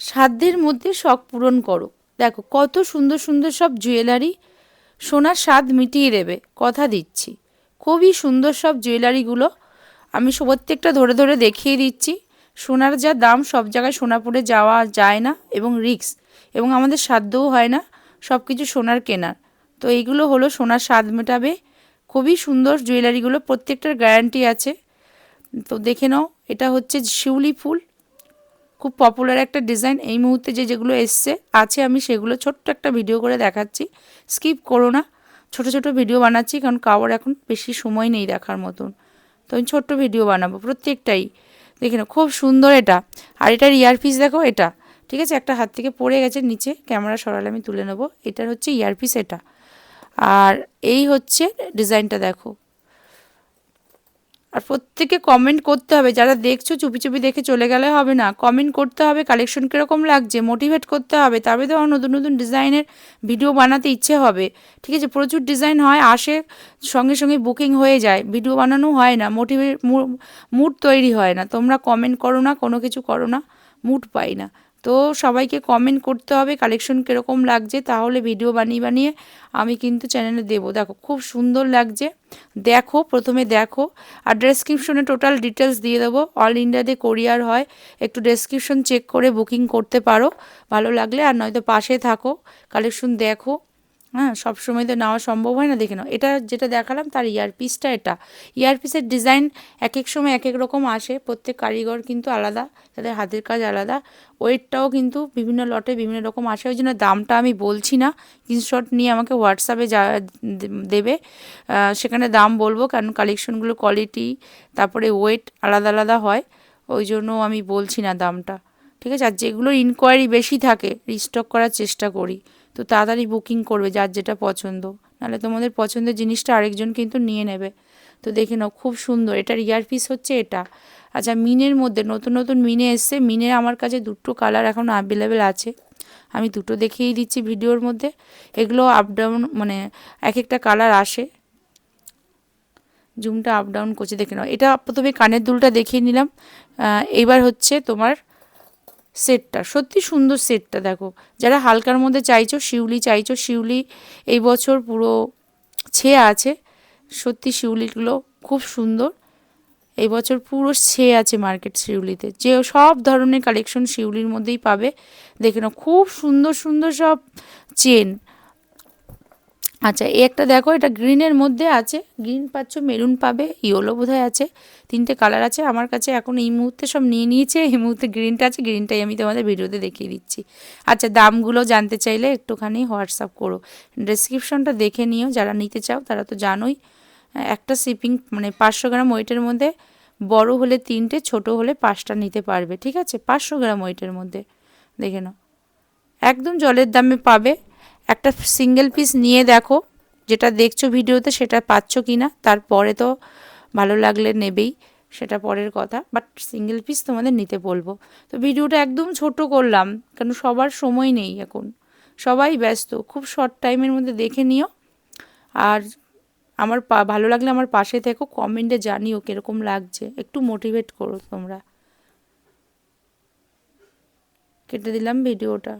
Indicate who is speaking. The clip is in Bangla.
Speaker 1: সাধ্যের মধ্যে শখ পূরণ করো। দেখো, কত সুন্দর সুন্দর সব জুয়েলারি সোনার স্বাদ মিটিয়ে দেবে, কথা দিচ্ছি। খুবই সুন্দর সব জুয়েলারিগুলো, আমি প্রত্যেকটা ধরে ধরে দেখিয়ে দিচ্ছি। সোনার যা দাম, সব জায়গায় সোনা পরে যাওয়া যায় না এবং রিক্স এবং আমাদের সাধ্যও হয় না সব কিছু সোনার কেনার। তো এইগুলো হলো সোনার স্বাদ মেটাবে। খুবই সুন্দর জুয়েলারিগুলো, প্রত্যেকটার গ্যারান্টি আছে। তো দেখে নাও, এটা হচ্ছে শিউলি ফুল। খুব পপুলার একটা ডিজাইন এই মুহূর্তে যে যেগুলো এসছে, আছে আমি সেগুলো ছোট্ট একটা ভিডিও করে দেখাচ্ছি। স্কিপ করো না, ছোট ছোট ভিডিও বানাচ্ছি কারণ কারোর এখন বেশি সময় নেই দেখার মতন। তো আমি ছোট্ট ভিডিও বানাবো প্রত্যেকটাই। দেখি নাও, খুব সুন্দর এটা। আর এটার ইয়ারপিস দেখো, এটা। ঠিক আছে? একটা হাত থেকে পড়ে গেছে নিচে ক্যামেরা সরালে আমি তুলে নেব। এটার হচ্ছে ইয়ারপিস এটা। আর এই হচ্ছে ডিজাইনটা দেখো। আর প্রত্যেকে কমেন্ট করতে হবে। যারা দেখছ চুপি চুপি দেখে চলে গেলে হবে না। কমেন্ট করতে হবে কালেকশন কীরকম লাগছে মোটিভেট করতে হবে তবে তো নতুন নতুন ডিজাইনের ভিডিও বানাতে ইচ্ছে হবে। ঠিক আছে, প্রচুর ডিজাইন হয়, আসে, সঙ্গে সঙ্গে বুকিং হয়ে যায়। ভিডিও বানানো হয় না মোটিভেট মুড তৈরি হয় না। তোমরা কমেন্ট করো না, কোনো কিছু করো না মুড পাই না। তো সবাইকে কমেন্ট করতে হবে কালেকশন কীরকম লাগছে, তাহলে ভিডিও বানিয়ে বানিয়ে আমি কিন্তু চ্যানেলে দেবো। দেখো, খুব সুন্দর লাগছে। দেখো, প্রথমে দেখো, আর ডেসক্রিপশনে টোটাল ডিটেলস দিয়ে দেবো। অল ইন্ডিয়াতে কোরিয়ার হয়, একটু ডেসক্রিপশন চেক করে বুকিং করতে পারো। ভালো লাগলে, আর নয়তো পাশে থাকো। কালেকশন দেখো। হ্যাঁ সব সময় তো নেওয়া সম্ভব হয় না, দেখে নাও। এটা যেটা দেখালাম, তার ইয়ারপিসটা এটা। ইয়ারপিসের ডিজাইন এক এক সময় এক এক রকম আসে, প্রত্যেক কারিগর কিন্তু আলাদা, তাদের হাতের কাজ আলাদা। ওয়েটটাও কিন্তু বিভিন্ন লটে বিভিন্ন রকম আসে, ওই জন্য দামটা আমি বলছি না। স্ক্রিনশট নিয়ে আমাকে হোয়াটসঅ্যাপে যা দেবে। সেখানে দাম বলব, কারণ কালেকশনগুলো কোয়ালিটি তারপরে ওয়েট আলাদা আলাদা হয়, ওই জন্য আমি বলছি না দামটা। ঠিক আছে? আর যেগুলো ইনকোয়ারি বেশি থাকে রিস্টক করার চেষ্টা করি। তো তাড়াতাড়ি বুকিং করবে যার যেটা পছন্দ। নাহলে তোমাদের পছন্দের জিনিসটা আরেকজন কিন্তু নিয়ে নেবে। তো দেখে নাও খুব সুন্দর। এটার ইয়ারপিস হচ্ছে এটা। আচ্ছা মিনের মধ্যে নতুন নতুন মিনে এসছে। মিনের আমার কাছে দুটো কালার এখন অ্যাভেলেবেল আছে। আমি দুটো দেখিয়েই দিচ্ছি ভিডিওর মধ্যে। এগুলো আপ ডাউন মানে এক একটা কালার আসে। জুমটা আপ ডাউন করছে দেখে নাও। এটা প্রথমে কানের দুলটা দেখিয়ে নিলাম। আহ, এইবার হচ্ছে তোমার সেটটা, সত্যি সুন্দর সেটটা দেখো। যারা হালকার মধ্যে চাইছো, শিউলি চাইছো, শিউলি এই বছর পুরো ছেয়ে আছে, সত্যি শিউলিগুলো খুব সুন্দর। এই বছর পুরো ছেয়ে আছে মার্কেট শিউলিতে। যে সব ধরনের কালেকশন শিউলির মধ্যেই পাবে, দেখে নাও, খুব সুন্দর সুন্দর সব চেন আচ্ছা এই একটা দেখো, এটা গ্রিনের মধ্যে আছে। গ্রিন পাচ্ছ, মেরুন পাবে, ইয়েলো বোধহয় আছে। তিনটে কালার আছে। আমার কাছে এখন এই মুহূর্তে সব নিয়ে নিয়েছে। এই মুহূর্তে গ্রিনটা আছে, গ্রিনটাই আমি তোমাদের ভিডিওতে দেখিয়ে দিচ্ছি। আচ্ছা দামগুলো জানতে চাইলে একটুখানি হোয়াটসঅ্যাপ করো। ডেসক্রিপশনটা দেখে নিও, যারা নিতে চাও, তারা তো জানোই। একটা শিপিং মানে পাঁচশো গ্রাম ওয়েটের মধ্যে বড় হলে তিনটে, ছোট হলে পাঁচটা নিতে পারবে, ঠিক আছে? পাঁচশো গ্রাম ওয়েটের মধ্যে। দেখে নাও। একদম জলের দামে পাবে। একটা সিঙ্গেল পিস নিয়ে দেখো, যেটা দেখছ ভিডিওতে সেটা পাচ্ছ কি না তারপরে তো ভালো লাগলে নেবেই, সেটা পরের কথা বাট সিঙ্গেল পিস তোমাদের নিতে বলব। তো ভিডিওটা একদম ছোট করলাম কারণ সবার সময় নেই এখন। সবাই ব্যস্ত, খুব শর্ট টাইমের মধ্যে দেখে নিও। আর আমার পা, ভালো লাগলে আমার পাশে থেকো কমেন্টে জানিও কীরকম লাগছে, একটু মোটিভেট করো তোমরা। কেটে দিলাম ভিডিওটা।